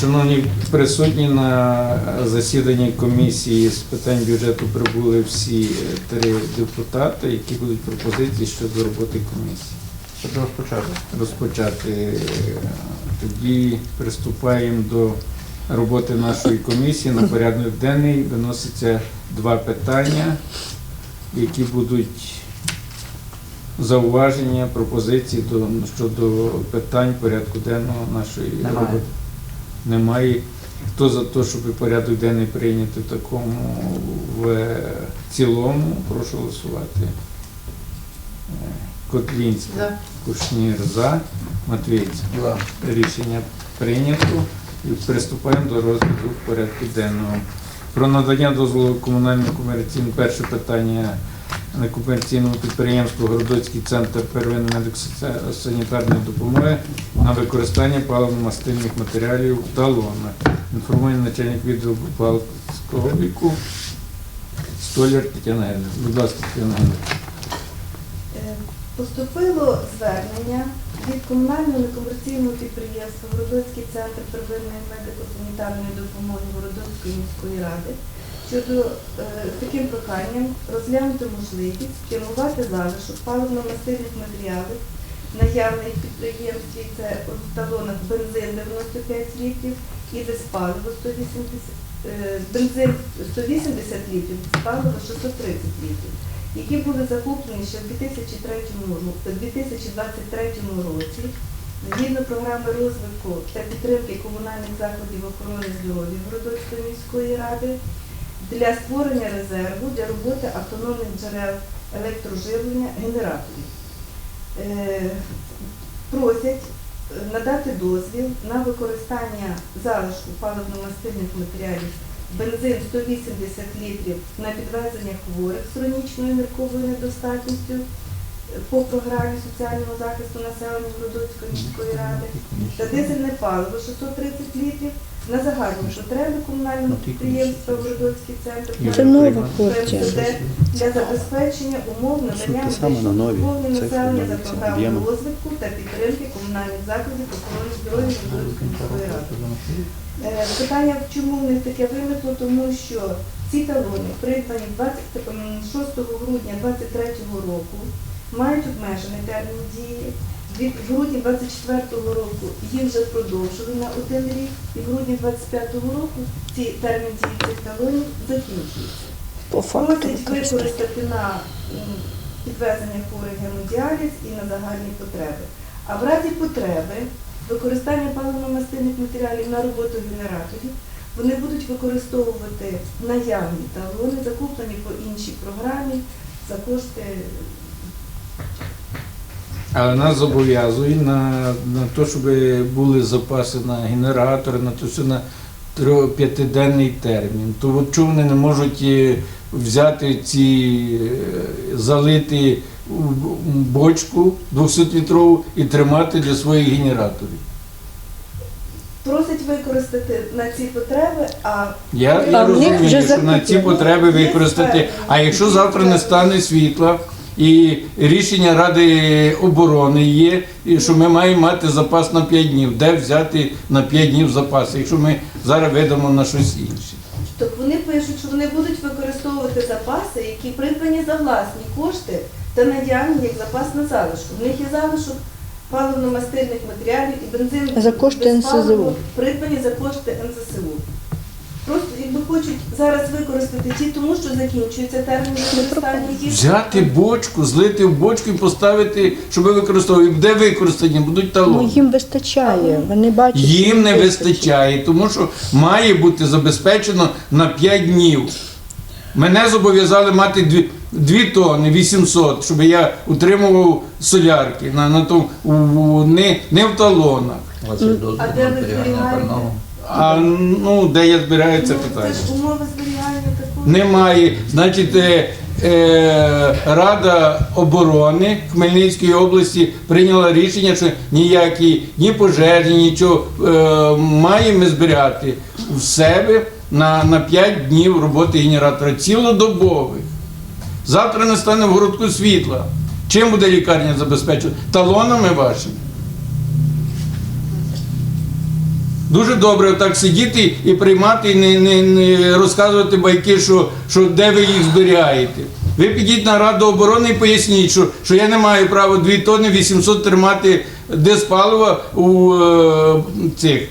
Шановні присутні на засіданні комісії з питань бюджету прибули всі е, три депутати, які будуть пропозиції щодо роботи комісії. Щоб розпочати. Розпочати Е, тоді приступаємо до роботи нашої комісії. На порядок денний виноситься два питання, які будуть зауваження, пропозиції до, щодо питань порядку денного нашої роботи. Немає. Хто за те, щоб порядок денний прийняти в такому в цілому, прошу голосувати. Е, Котлінська, Кушнір за, Матвійця. За. Рішення прийнято і приступаємо до розгляду порядку денного. Про надання дозволу комунальному комерційному перше питання на комерційному підприємству Городоцький центр первинної медико-санітарної допомоги на використання паливно-мастильних матеріалів талона. Інформує начальник відділу бухгалтерського обліку Столяр Тетяна Генрих. Будь ласка, Тетяна Генрих. Е, Поступило звернення від комунального некомерційного підприємства Городоцький центр первинної медико-санітарної допомоги Городоцької міської ради щодо е, таким проханням розглянути можливість спрямувати залишок паливно-мастильних матеріалів наявних підприємстві це у талонах бензин 95 літрів і диспаливо 180, е, бензин 180 літрів, диспаливо 630 літрів які були закуплені ще в 2003 2023 році згідно програми розвитку та підтримки комунальних закладів охорони здоров'я Городоцької міської ради для створення резерву для роботи автономних джерел електроживлення генераторів. Е, Просять е, надати дозвіл на використання залишку паливно-мастильних матеріалів бензин 180 літрів на підвезення хворих з хронічною нирковою недостатністю е, по програмі соціального захисту населення Городоцької міської ради та дизельне паливо 630 літрів на загальні потреби комунального підприємства Городоцький центр Це нова партія. для забезпечення умов надання Що цифри, населення за програмою розвитку та підтримки комунальних закладів охорони здоров'я Городоцької міської ради. Е, Питання, чому в них таке виникло, тому що ці талони, придбані 26 грудня 2023 року, мають обмежений термін дії. Від грудня 24 року їх вже продовжили на один рік, і в грудні 25 року ці термін дії цих талонів закінчується. По факту використати на підвезення хворих гемодіаліз і на загальні потреби. А в разі потреби використання паливно-мастильних матеріалів на роботу генераторів вони будуть використовувати наявні талони, закуплені по іншій програмі за кошти. Але нас зобов'язує на, на те, щоб були запаси на генератори, на те, що на п'ятиденний термін. То от чому вони не можуть е, взяти ці, е, залити бочку 200-літрову і тримати для своїх генераторів? Просять використати на ці потреби, а Я, я розумію, вже що на ці потреби використати. А якщо завтра не стане світла і рішення Ради оборони є, що ми маємо мати запас на 5 днів, де взяти на 5 днів запас, якщо ми зараз видамо на щось інше. то вони пишуть, що вони будуть використовувати запаси, які придбані за власні кошти та наявні як запас на залишку. В них є залишок паливно-мастильних матеріалів і бензин За кошти НСЗУ. придбані за кошти НЗСУ. Просто якби хочуть зараз використати ті, тому що закінчується термін використання їх. Взяти бочку, злити в бочку і поставити, щоб використовували. Де використані будуть Ну, талони. їм вистачає. Вони бачать. Їм не вистачає, тому що має бути забезпечено на 5 днів. Мене зобов'язали мати 2, 2 тонни 800, щоб я утримував солярки на, на тому, у, у- не, не в талонах. У вас є дозвіл А на де ви зберігання зберігаєте? пального? А ну, де я збираю це Ну, питання? Це ж умови зберігання. Немає. Значить, е, е, Рада оборони Хмельницької області прийняла рішення, що ніякі ні пожежі, нічого е, маємо збирати в себе на, на 5 днів роботи генератора цілодобових. Завтра не стане в городку світла. Чим буде лікарня забезпечувати? Талонами вашими. Дуже добре так сидіти і приймати, і не, не, не розказувати байки, що, що де ви їх зберігаєте. Ви підіть на Раду оборони і поясніть, що, що я не маю права 2 тонни 800 тримати диспалива у е, цих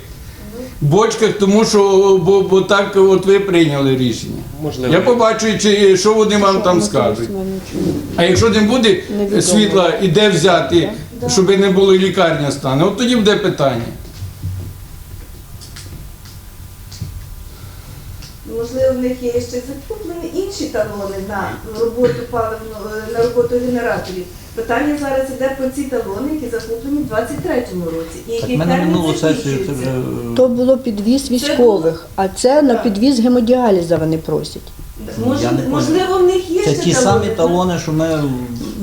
бочках, тому що бо, бо так от ви прийняли рішення. Можливо. Я побачу, чи, що вони вам там скажуть. А якщо не буде світла і де взяти, щоб не було лікарня стане, от тоді буде питання. Можливо, в них є ще закуплені інші талони на роботу паливну, е, на роботу генераторів. Питання зараз іде про ці талони, які закуплені в 23-му році. І Так ми термін минулу сесію це закінчується. вже е, То було підвіз військових, а це на Так. підвіз гемодіаліза вони просять. Мож- Я не можливо, в них є це ще ті самі так? талони, що ми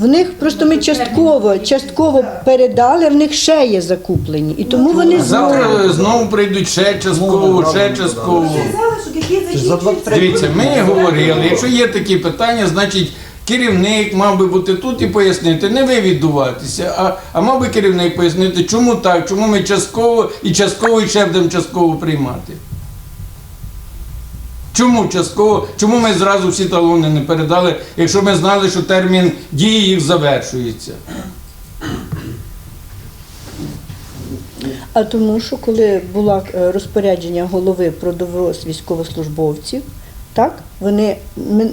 В них просто ми частково, частково передали, в них ще є закуплені. І тому вони А Завтра знову. знову прийдуть ще частково, ще частково. Це залишок, який Це ж за закінчується. 23 Дивіться, ми говорили, якщо є такі питання, значить керівник мав би бути тут і пояснити, не ви віддуватися, а, а мав би керівник пояснити, чому так, чому ми частково і частково і ще будемо частково приймати. Чому частково? Чому ми зразу всі талони не передали, якщо ми знали, що термін дії їх завершується? А тому, що коли було е, розпорядження голови про довоз військовослужбовців, так вони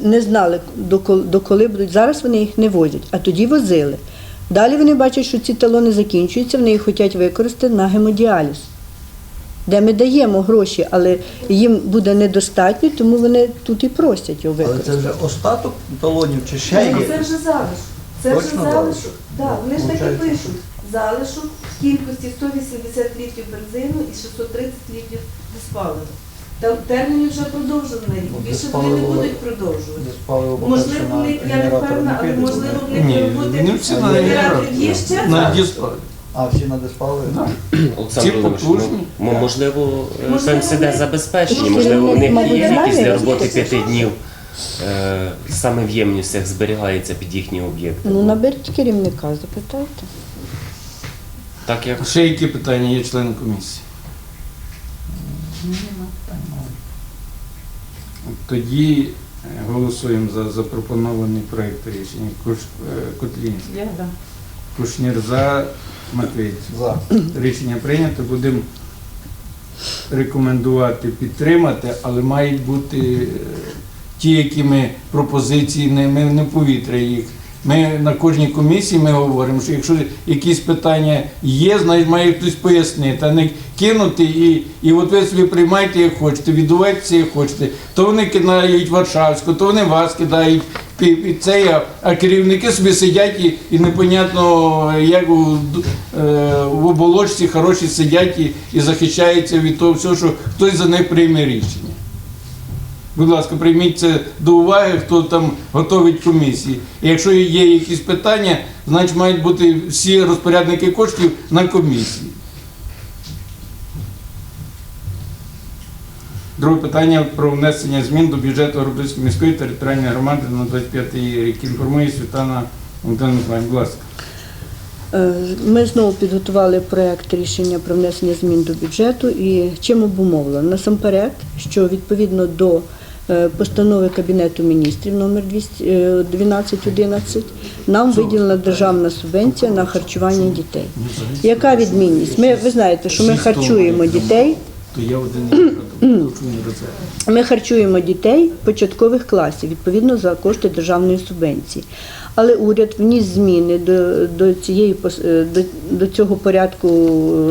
не знали доколи будуть. Зараз вони їх не возять, а тоді возили. Далі вони бачать, що ці талони закінчуються, вони їх хочуть використати на гемодіаліз, де ми даємо гроші, але їм буде недостатньо, тому вони тут і просять його але це вже остаток талонів чи ще є? Це вже залишок. Це вже Точно залишок. залишок? Так, вони ж таки Получається, пишуть. Залишок в кількості 180 літрів бензину і 630 літрів диспалива. Там терміни вже рік. Ну, Більше вони не диспаливо- будуть продовжувати. Можливо, на в них, я не генератор впевнена, але можливо в них не всі на генераторів є ще на залишок. А всі на диспаливо? Да. Олександр Володимирович, ну, м- можливо, е, ПМСД забезпечені, Можливо, можливо, у них є після що роботи п'яти днів е, саме в ємностях зберігається під їхні об'єкти. Ну, наберіть керівника, запитайте. Так як Ще які питання є членом комісії? Тоді е, голосуємо за запропонований проєкт рішення. Куш, е, Котлінський. Я, да. Кушнір за Матвійців. За. Рішення прийнято. Будемо рекомендувати підтримати, але мають бути е, ті, які ми пропозиції, не, ми не повітря їх. Ми на кожній комісії ми говоримо, що якщо якісь питання є, значить має хтось пояснити, а не кинути і, і от ви собі приймайте, як хочете, віддувайтеся, як хочете. То вони кидають Варшавську, то вони вас кидають під це, а, керівники собі сидять і, і непонятно, як у, е, в оболочці хороші сидять і, і захищаються від того всього, що хтось за них прийме рішення. Будь ласка, прийміть це до уваги, хто там готовить комісії. І якщо є якісь питання, значить мають бути всі розпорядники коштів на комісії. Друге питання про внесення змін до бюджету Городоцької міської територіальної громади на 25 рік. Інформує Світлана Богдана Будь ласка. Е, Ми знову підготували проект рішення про внесення змін до бюджету і чим обумовлено? Насамперед, що відповідно до е, постанови Кабінету міністрів номер 200, е, 1211 нам виділена державна субвенція на харчування дітей. Яка відмінність? Ми, ви знаєте, що ми харчуємо дітей. То я один розумію. Ми харчуємо дітей початкових класів відповідно за кошти державної субвенції. Але уряд вніс зміни до, до, цієї е, до, до цього порядку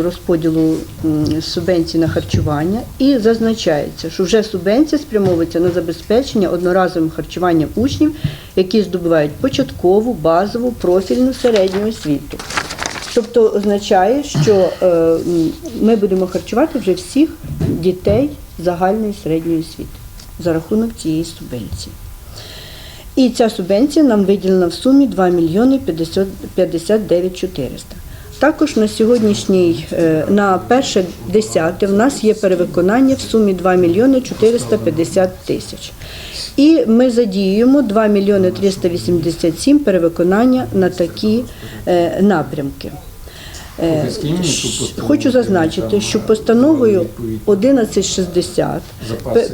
розподілу субвенцій на харчування і зазначається, що вже субвенція спрямовується на забезпечення одноразовим харчуванням учнів, які здобувають початкову, базову, профільну середню освіту. Тобто означає, що е, ми будемо харчувати вже всіх дітей загальної середньої освіти за рахунок цієї субвенції. І ця субвенція нам виділена в сумі 2 мільйони 50 59 400. Також на сьогоднішній, е, на перше десяте в нас є перевиконання в сумі 2 мільйони 450 тисяч. І ми задіюємо 2 мільйони 387 перевиконання на такі е, напрямки. Хочу зазначити, що постановою відповідь. 1160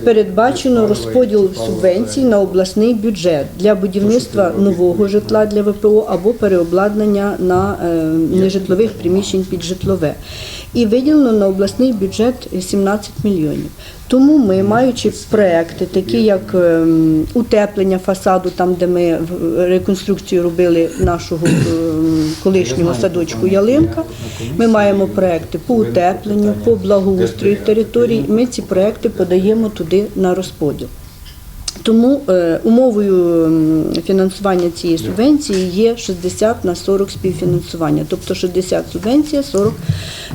передбачено розподіл субвенцій на обласний бюджет для будівництва нового житла для ВПО або переобладнання на е, нежитлових приміщень під житлове. І виділено на обласний бюджет 17 мільйонів. Тому ми, маючи проекти, такі як ем, утеплення фасаду, там де ми реконструкцію робили нашого ем, колишнього садочку Ялинка, ми маємо проекти по утепленню, по благоустрою територій. Ми ці проекти подаємо туди на розподіл. Тому е, умовою фінансування цієї субвенції є 60 на 40 співфінансування, тобто 60 субвенція, 40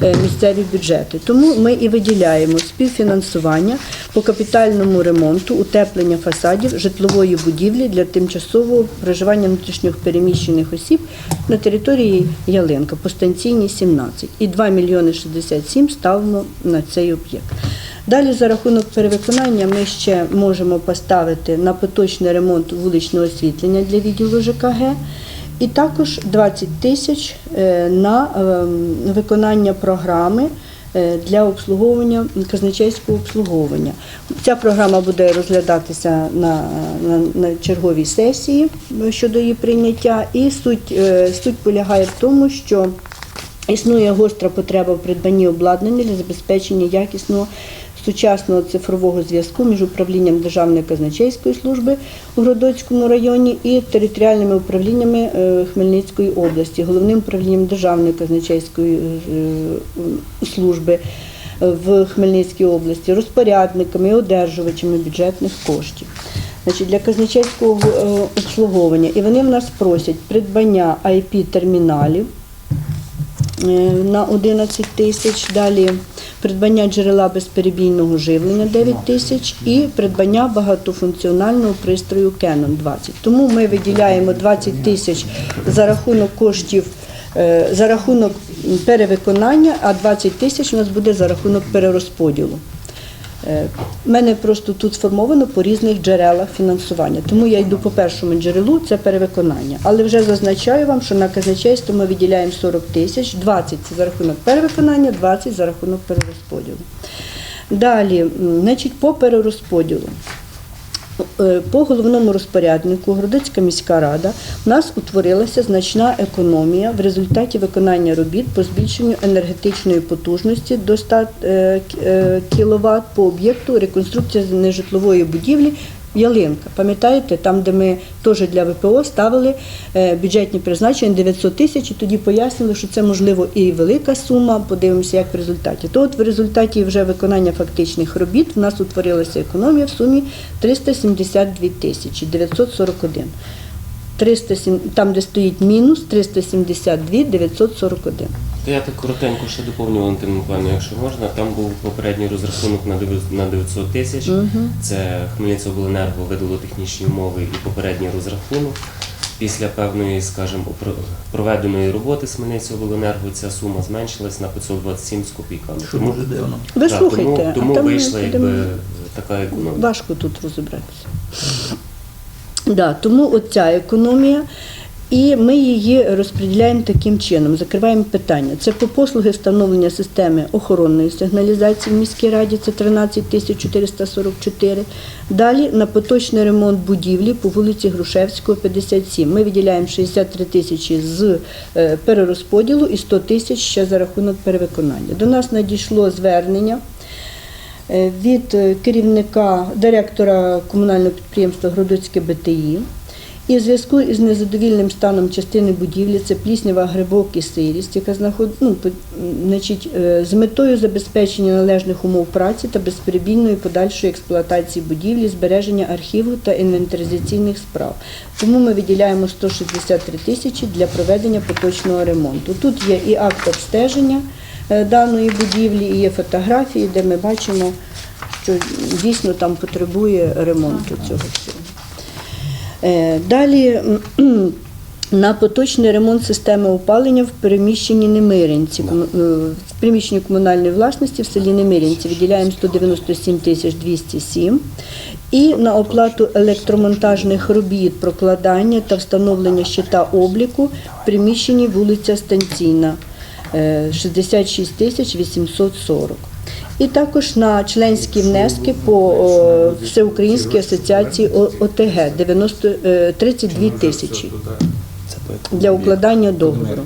е, місцеві бюджети. Тому ми і виділяємо співфінансування по капітальному ремонту, утеплення фасадів житлової будівлі для тимчасового проживання внутрішньо переміщених осіб на території Ялинка по станційній 17. І 2 мільйони 67 ставимо на цей об'єкт. Далі за рахунок перевиконання ми ще можемо поставити на поточний ремонт вуличного освітлення для відділу ЖКГ. І також 20 тисяч е, на ем, виконання програми е, для обслуговування казначейського обслуговування. Ця програма буде розглядатися на, на, на черговій сесії щодо її прийняття. І суть, е, суть полягає в тому, що Існує гостра потреба в придбанні обладнання для забезпечення якісного сучасного цифрового зв'язку між управлінням Державної казначейської служби у Гродоцькому районі і територіальними управліннями е, Хмельницької області, головним управлінням Державної казначейської е, служби в Хмельницькій області, розпорядниками і одержувачами бюджетних коштів. Для казначейського е, обслуговування. І вони в нас просять придбання IP-терміналів е, на 11 тисяч, далі придбання джерела безперебійного живлення 9 тисяч і придбання багатофункціонального пристрою Canon 20. Тому ми виділяємо 20 тисяч за рахунок коштів, е, за рахунок перевиконання, а 20 тисяч у нас буде за рахунок перерозподілу. Е, в мене просто тут сформовано по різних джерелах фінансування. Тому я йду по першому джерелу, це перевиконання. Але вже зазначаю вам, що на казначейство ми виділяємо 40 тисяч, 20 це за рахунок перевиконання, 20 за рахунок перерозподілу. Далі, значить, по перерозподілу. Е, По головному розпоряднику Городицька міська рада у нас утворилася значна економія в результаті виконання робіт по збільшенню енергетичної потужності до 100 кВт по об'єкту реконструкція нежитлової будівлі Ялинка. Пам'ятаєте, там, де ми теж для ВПО ставили е, бюджетні призначення 900 тисяч, і тоді пояснили, що це можливо і велика сума. Подивимося, як в результаті. То от в результаті вже виконання фактичних робіт в нас утворилася економія в сумі 372 тисячі 941. 307, там, де стоїть мінус 372 941. То я так коротенько ще доповню Валентину Миколаївну, якщо можна. Там був попередній розрахунок на 900 тисяч. Це Хмельницькобленерго видало технічні умови і попередній розрахунок. Після певної, скажімо, проведеної роботи з Хмельницькобленерго ця сума зменшилась на 527 з копійками. Що дуже дивно. Ви слухайте, тому, тому а там вийшла якби така економія. Важко тут розібратися. Да, тому оця економія, і ми її розподіляємо таким чином, закриваємо питання. Це по послуги встановлення системи охоронної сигналізації в міській раді, це 13 тисяч 444. Далі на поточний ремонт будівлі по вулиці Грушевського, 57. Ми виділяємо 63 тисячі з е, перерозподілу і 100 тисяч ще за рахунок перевиконання. До нас надійшло звернення від е, керівника директора комунального підприємства Гродоцьке БТІ. І в зв'язку із незадовільним станом частини будівлі, це пліснява, грибок і сирість, яка знаход... ну, значить, е, з метою забезпечення належних умов праці та безперебійної подальшої експлуатації будівлі, збереження архіву та інвентаризаційних справ. Тому ми виділяємо 163 тисячі для проведення поточного ремонту. Тут є і акт обстеження е, даної будівлі, і є фотографії, де ми бачимо, що дійсно там потребує ремонту цього всього. Е, Далі на поточний ремонт системи опалення в приміщенні Немирянці, е, в приміщенні комунальної власності в селі Немирянці виділяємо 197 тисяч 207. І на оплату електромонтажних робіт, прокладання та встановлення щита обліку в приміщенні вулиця Станційна. Е, 66 тисяч 840. І також на членські внески по е, Всеукраїнській асоціації ОТГ 90, е, 32 тисячі для укладання договору.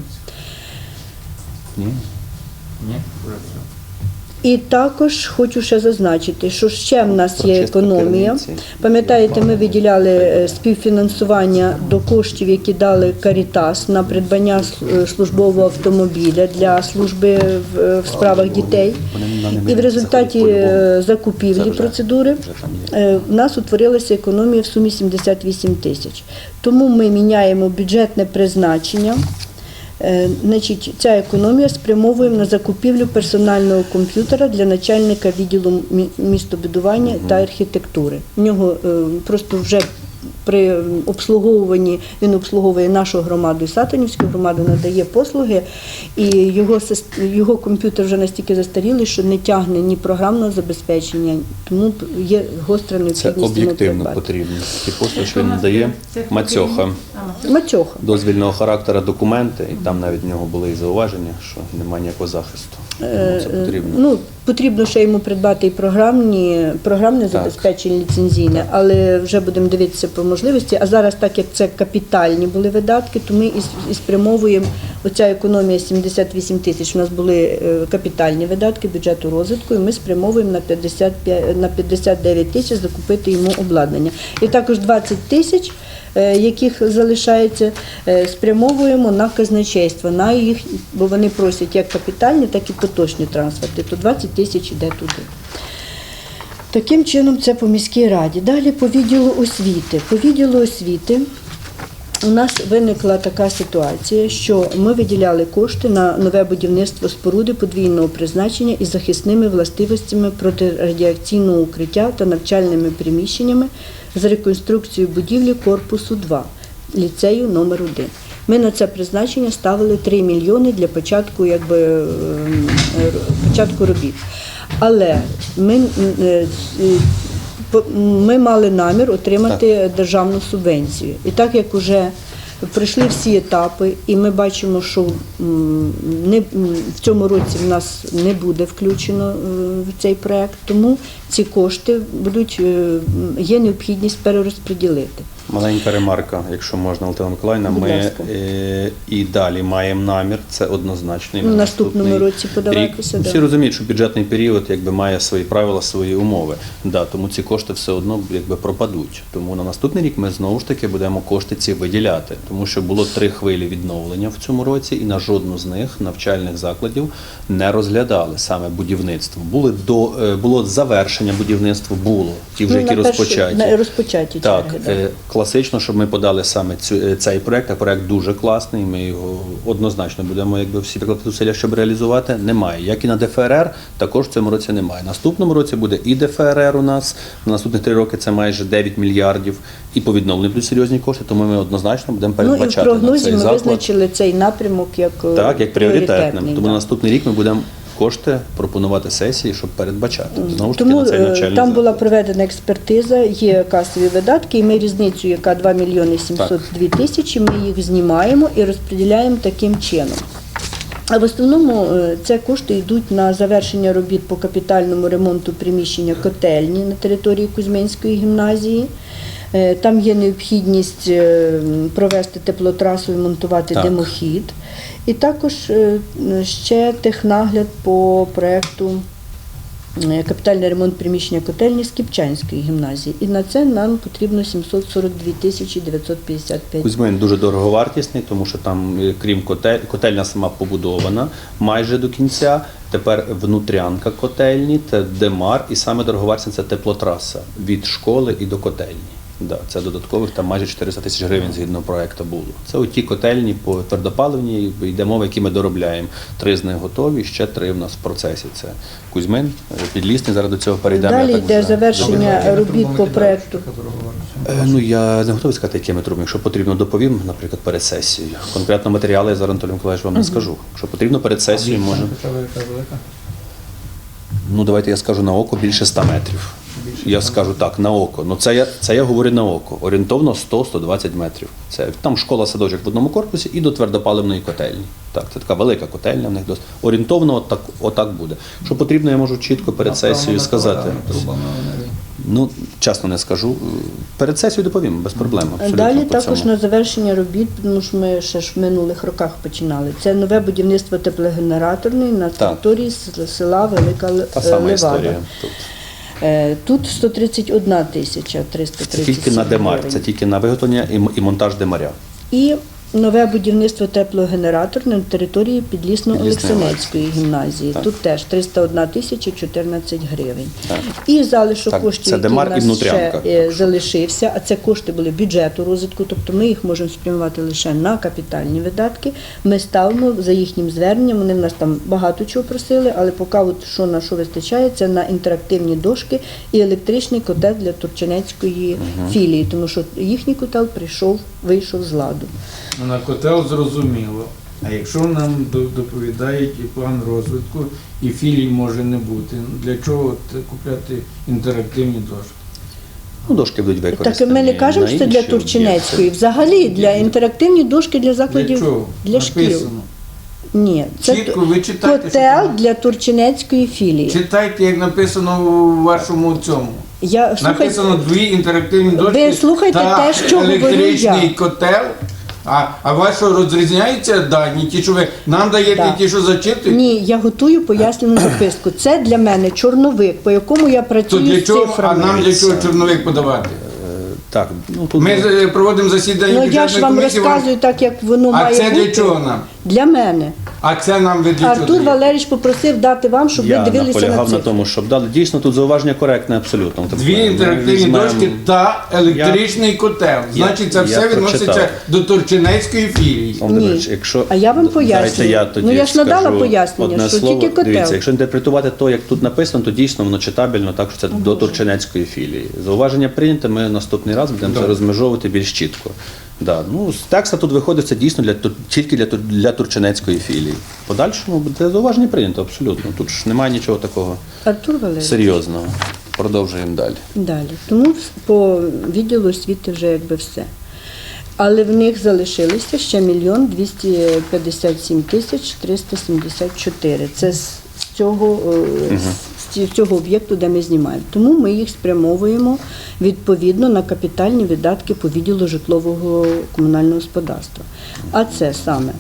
Ні. Ні? І також хочу ще зазначити, що ще в нас є економія. Пам'ятаєте, ми виділяли е, співфінансування до коштів, які дали Карітас на придбання е, службового автомобіля для служби в, е, справах дітей. І в результаті закупівлі процедури в нас утворилася економія в сумі 78 тисяч. Тому ми міняємо бюджетне призначення. Е, Значить, ця економія спрямовуємо на закупівлю персонального комп'ютера для начальника відділу містобудування та архітектури. В нього е, просто вже при обслуговуванні він обслуговує нашу громаду і Сатанівську громаду, надає послуги, і його його комп'ютер вже настільки застарілий, що не тягне ні програмного забезпечення, тому є гостра Це необхідність. йому об'єктивно потрібно. Ті послуги, що він надає Мацьоха. Матьоха. Дозвільного характеру документи, і там навіть в нього були і зауваження, що немає ніякого захисту. Тому це Е, потрібно. Ну, потрібно ще йому придбати і програмні, програмне забезпечення ліцензійне, але вже будемо дивитися по можливості. А зараз, так як це капітальні були видатки, то ми і, спрямовуємо оця економія 78 тисяч. У нас були е, капітальні видатки бюджету розвитку, і ми спрямовуємо на 55, на 59 тисяч закупити йому обладнання. І також 20 тисяч. Е, Яких залишається, е, спрямовуємо на казначейство, на їх, бо вони просять як капітальні, так і поточні трансферти, то 20 тисяч йде туди. Таким чином, це по міській раді. Далі по відділу освіти. По відділу освіти у нас виникла така ситуація, що ми виділяли кошти на нове будівництво споруди подвійного призначення із захисними властивостями протирадіаційного укриття та навчальними приміщеннями з реконструкцією будівлі корпусу 2 ліцею номер 1 Ми на це призначення ставили 3 мільйони для початку, якби, ем, початку робіт. Але ми, е, ми мали намір отримати державну субвенцію. І так як вже пройшли всі етапи, і ми бачимо, що не, в цьому році в нас не буде включено е, в цей проект, тому ці кошти будуть, е, є необхідність перерозподілити. Маленька ремарка, якщо можна, Валентина Миколаївна. Будь Ми ласка. е, і далі маємо намір, це однозначно. і на В наступному році подаватися, Рік. Всі розуміють, що бюджетний період якби має свої правила, свої умови. Да, тому ці кошти все одно якби пропадуть. Тому на наступний рік ми знову ж таки будемо кошти ці виділяти, тому що було три хвилі відновлення в цьому році, і на жодну з них навчальних закладів не розглядали саме будівництво. Були до е, було завершення будівництва, було ті вже Ну, які на першу- розпочаті. на розпочаті Так, черги, да. е, класично, щоб ми подали саме цю, е, цей проект, а проект дуже класний. Ми його однозначно будемо якби всі прикладати зусилля, щоб реалізувати. Немає. Як і на ДФРР, також в цьому році немає. Наступному році буде і ДФРР у нас. На наступних три роки це майже 9 мільярдів. І по відновленню будуть серйозні кошти, тому ми однозначно будемо Ну і в передбачати на прогнозі цей ми заклад. визначили цей напрямок як, е, Так, як пріоритетним. пріоритетний, Тому да. на наступний рік ми будемо кошти пропонувати сесії, щоб передбачати. Знову ж таки Тому на цей е, навчальний там була проведена експертиза, є касові видатки, і ми різницю, яка 2 мільйони 702 тисячі, ми їх знімаємо і розподіляємо таким чином. А в основному е, це кошти йдуть на завершення робіт по капітальному ремонту приміщення котельні на території Кузьминської гімназії. Е, Там є необхідність е, провести теплотрасу і монтувати Так. димохід. І також е, ще технагляд по проекту е, капітальний ремонт приміщення котельні Скіпчанської гімназії. І на це нам потрібно 742 тисячі 955 Кузьмин дуже дороговартісний, тому що там, крім котель, котельня сама побудована майже до кінця. Тепер внутрянка котельні, це демар, і саме дороговартісне це теплотраса від школи і до котельні. Да, це додаткових там майже 400 тисяч гривень згідно проекту було. Це оті котельні по твердопаливній, йде мова, які ми доробляємо. Три з них готові, ще три в нас в процесі. Це Кузьмин, е, Підлісний, зараз до цього перейдемо. Далі йде вже- завершення робіт по проекту. Е, Ну я не готовий сказати, якими трубами. Якщо потрібно, доповім, наприклад, перед сесією. Конкретно матеріали я зараз Анатолій Миколаївич вам не скажу. Якщо потрібно перед сесією, велика? Ну давайте я скажу на око більше 100 метрів. Я скажу так, на око. Ну це я, це я говорю на око. Орієнтовно 100-120 метрів. Це там школа садочок в одному корпусі і до твердопаливної котельні. Так, це така велика котельня в них досить. Орієнтовно отак, отак буде. Що потрібно, я можу чітко перед сесією сказати. Ну, чесно не скажу. Перед сесією доповім, без проблем. Абсолютно, Далі також на завершення робіт, тому що ми ще ж в минулих роках починали. Це нове будівництво теплогенераторної на території села Велика Та сама Левада. історія. Тут. Е, Тут 131 тисяча Це 337 тільки на демар, гривень. це тільки на виготовлення і монтаж демаря. І нове будівництво теплогенераторної на території Підлісно-Олексанецької гімназії. Так. Тут теж 301 тисяча 14 гривень. Так. І залишок Так, коштів, це який у нас ще е, залишився, а це кошти були бюджету розвитку, тобто ми їх можемо спрямувати лише на капітальні видатки. Ми ставимо за їхнім зверненням, вони в нас там багато чого просили, але поки от що на що вистачає, це на інтерактивні дошки і електричний котел для Турчинецької філії, тому що їхній котел прийшов, вийшов з ладу. Ну, На котел зрозуміло. А якщо нам до- доповідають і план розвитку, і філій може не бути, для чого от купляти інтерактивні дошки? Ну, дошки будуть використані. Так ми не кажемо, що це для Турчинецької. Взагалі для інтерактивні дошки для Для закладів чого? для шкіл. Написано. Ні, це Чітко ви читайте, котел для Турчинецької філії. Читайте, як написано у вашому цьому. Я слухайте, Написано дві інтерактивні дошки. Ви слухайте та те, що говорю електричний котел. А, а ваші що розрізняються дані, ті, що ви нам даєте, да. ті, що зачитують? ні, я готую пояснену записку. Це для мене чорновик, по якому я працюю. То для для з чого, а нам для чого чорновик подавати? Так, ну тут Ми е, проводимо засідання Ну я ж вам комісії. розказую так, як воно А має це бути. для чого нам? Для мене. А це нам ви Артур? Валерійович попросив дати вам, щоб я ви дивилися на наполягав на цифри. тому, щоб дали. Дійсно, тут зауваження коректне абсолютно. Тобто, Дві ми інтерактивні візьмемо- дошки та електричний котел. Значить, це я все відноситься прочитав. до Турчинецької філії. Ні. якщо А я вам Дайте пояснюю. я тоді Ну, я ж надала скажу пояснення, одне що слово. тільки котел. Дивіться, якщо інтерпретувати то, як тут написано, то дійсно воно читабельно, так що це до Турчинецької філії. Зауваження прийняте, ми наступний раз будемо це розмежовувати більш чітко. Да, ну, з текста тут виходить це дійсно для, тільки для, для Турчинецької філії. Подальшому буде зауваження прийнято, абсолютно. Тут ж немає нічого такого Артур Валерійович. серйозного. Продовжуємо далі. Далі. Тому по відділу освіти вже якби все. Але в них залишилося ще мільйон 257 тисяч 374. Це з цього, з ці- цього об'єкту, де ми знімаємо. Тому ми їх спрямовуємо відповідно на капітальні видатки по відділу житлового комунального господарства. А це саме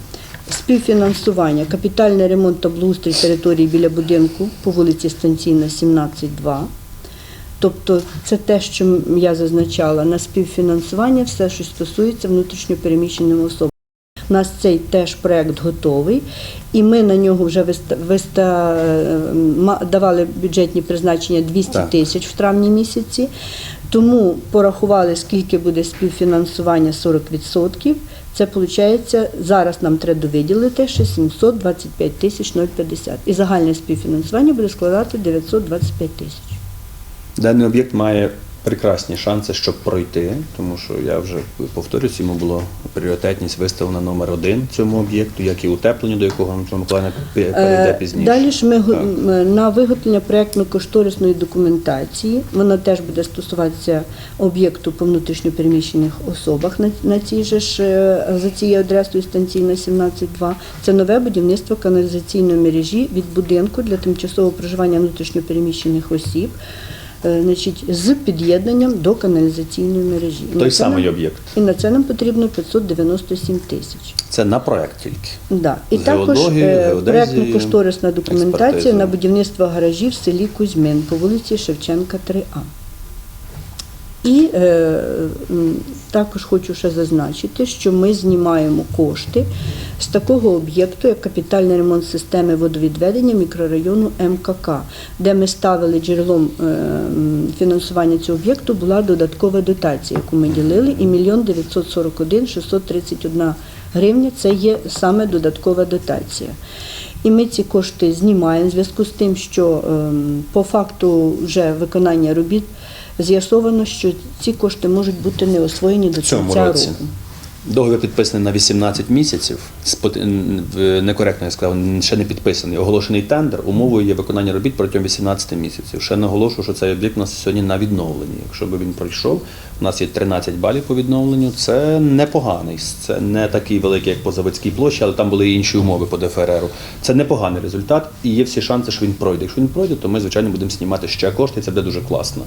співфінансування, капітальний ремонт та благоустрій території біля будинку по вулиці Станційна, 17-2. Тобто це те, що я зазначала на співфінансування, все, що стосується внутрішньопереміщеним особам. У нас цей теж проект готовий, і ми на нього вже виста, виста, давали бюджетні призначення 200 тисяч в травні місяці. Тому порахували, скільки буде співфінансування 40%. Це виходить, зараз нам треба довиділити ще 725 тисяч 050. І загальне співфінансування буде складати 925 тисяч. Даний об'єкт має прекрасні шанси, щоб пройти, тому що я вже повторюсь, йому було пріоритетність виставлена номер один цьому об'єкту, як і утепленню, до якого Миколаївна перейде Е, пізніше. Далі ж ми Так. на виготовлення проєктно-кошторисної документації, вона теж буде стосуватися об'єкту по внутрішньопереміщених особах на, на цій же ж е, за цією адресою станційна 17.2. Це нове будівництво каналізаційної мережі від будинку для тимчасового проживання внутрішньопереміщених осіб. Е, Значить, з під'єднанням до каналізаційної мережі. Той самий об'єкт. І на це нам потрібно 597 тисяч. Це на проект тільки. Да. І також е, проєктно-кошторисна документація експертизу. на будівництво гаражів в селі Кузьмин по вулиці Шевченка 3А. І е, також хочу ще зазначити, що ми знімаємо кошти з такого об'єкту, як капітальний ремонт системи водовідведення мікрорайону МКК, де ми ставили джерелом е, фінансування цього об'єкту була додаткова дотація, яку ми ділили, і мільйон 941 631 гривня це є саме додаткова дотація. І ми ці кошти знімаємо в зв'язку з тим, що ем, по факту вже виконання робіт з'ясовано, що ці кошти можуть бути не освоєні до В цьому кінця році. року. Договір підписаний на 18 місяців. Некоректно я сказав, ще не підписаний. Оголошений тендер. Умовою є виконання робіт протягом 18 місяців. Ще наголошую, що цей об'єкт у нас сьогодні на відновленні. Якщо б він пройшов, у нас є 13 балів по відновленню. Це непоганий. Це не такий великий, як по заводській площі, але там були і інші умови по ДФРРу. Це непоганий результат, і є всі шанси, що він пройде. Якщо він пройде, то ми, звичайно, будемо знімати ще кошти, і це буде дуже класно.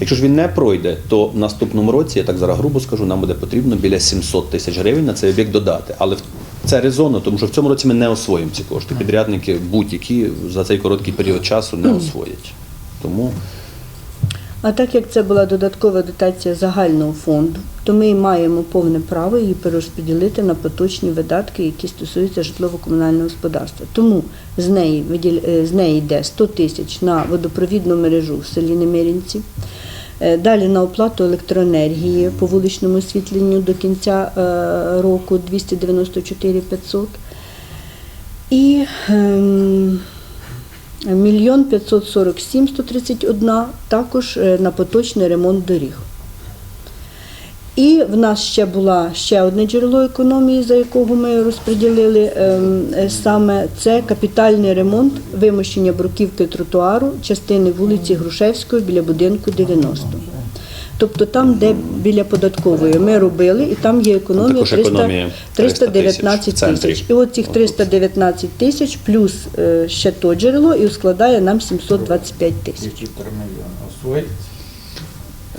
Якщо ж він не пройде, то в наступному році, я так зараз грубо скажу, нам буде потрібно біля 700 тисяч гривень на цей об'єкт додати. Але це резонно, тому що в цьому році ми не освоїмо ці кошти. Підрядники будь-які за цей короткий період часу не освоять. Тому А так як це була додаткова дотація загального фонду, то ми маємо повне право її перерозподілити на поточні видатки, які стосуються житлово-комунального господарства. Тому з неї, е, з неї йде 100 тисяч на водопровідну мережу в селі Немирінці. Е, Далі на оплату електроенергії по вуличному освітленню до кінця е, року 294 500. І ем, Мільйон 547 131 також е, на поточний ремонт доріг. І в нас ще була ще одне джерело економії, за якого ми розподілили ем, е, саме це капітальний ремонт вимощення бруківки тротуару частини вулиці Грушевської біля будинку 90. Тобто там, де біля податкової ми робили, і там є економія, 300, економія 319 тисяч тисяч. І от цих 319 тисяч плюс е, ще то джерело і складає нам 725 тисяч. Півтора мільйона. Освоїть?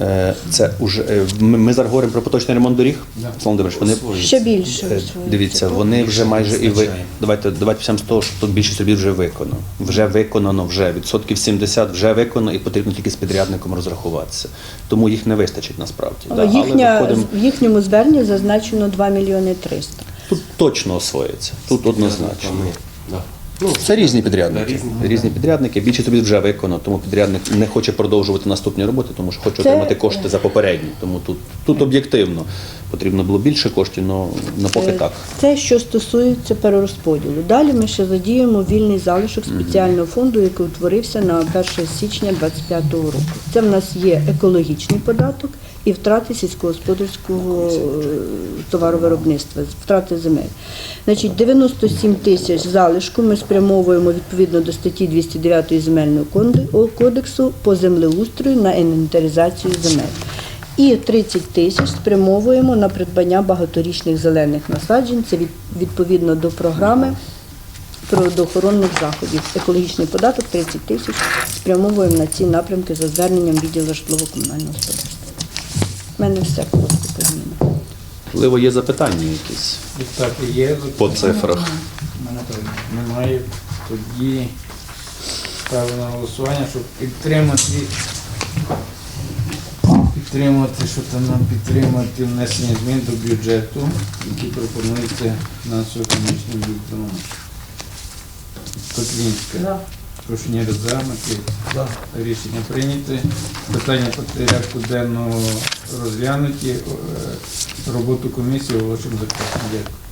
Е, це уже е, ми, ми зараз говоримо про поточний ремонт доріг. Да. Слава вони Ще більше. Е, Дивіться, вони вже майже і ви. Давайте давайте почнемо з того, що тут більшість робіт вже виконано. Вже виконано, вже відсотків 70 вже виконано, і потрібно тільки з підрядником розрахуватися. Тому їх не вистачить насправді. Да, але Їхня, виходимо- в їхньому зверненні зазначено 2 мільйони 300. тут точно освоїться. Тут однозначно. Ми, да. Ну, Це різні підрядники. Різні. Різні підрядники. Більшість робіт вже виконано, тому підрядник не хоче продовжувати наступні роботи, тому що хоче Це- отримати кошти за попередні. Тому тут, тут об'єктивно потрібно було більше коштів, але поки Е, так. Це що стосується перерозподілу. Далі ми ще задіємо вільний залишок спеціального фонду, який утворився на 1 січня 2025 року. Це в нас є екологічний податок і втрати сільськогосподарського е, товаровиробництва, втрати земель. Значить, 97 тисяч залишку ми спрямовуємо відповідно до статті 209 земельного кодексу по землеустрою на інвентаризацію земель. І 30 тисяч спрямовуємо на придбання багаторічних зелених насаджень. Це від- відповідно до програми природоохоронних заходів. Екологічний податок 30 тисяч спрямовуємо на ці напрямки за зверненням відділу житлово-комунального господарства. У мене все коротко по. Можливо, є запитання якісь Депутати є? по цифрах. Немає. Тоді ставлю на голосування, щоб підтримати. Підтримати, що там нам підтримати внесення змін до бюджету, які пропонуються фінансово-економічним відділом. Котлінська. Прошу не розглянути. Рішення прийняте. Питання по порядку денного розглянуті. Е, Роботу комісії оголошуємо закритою. Дякую.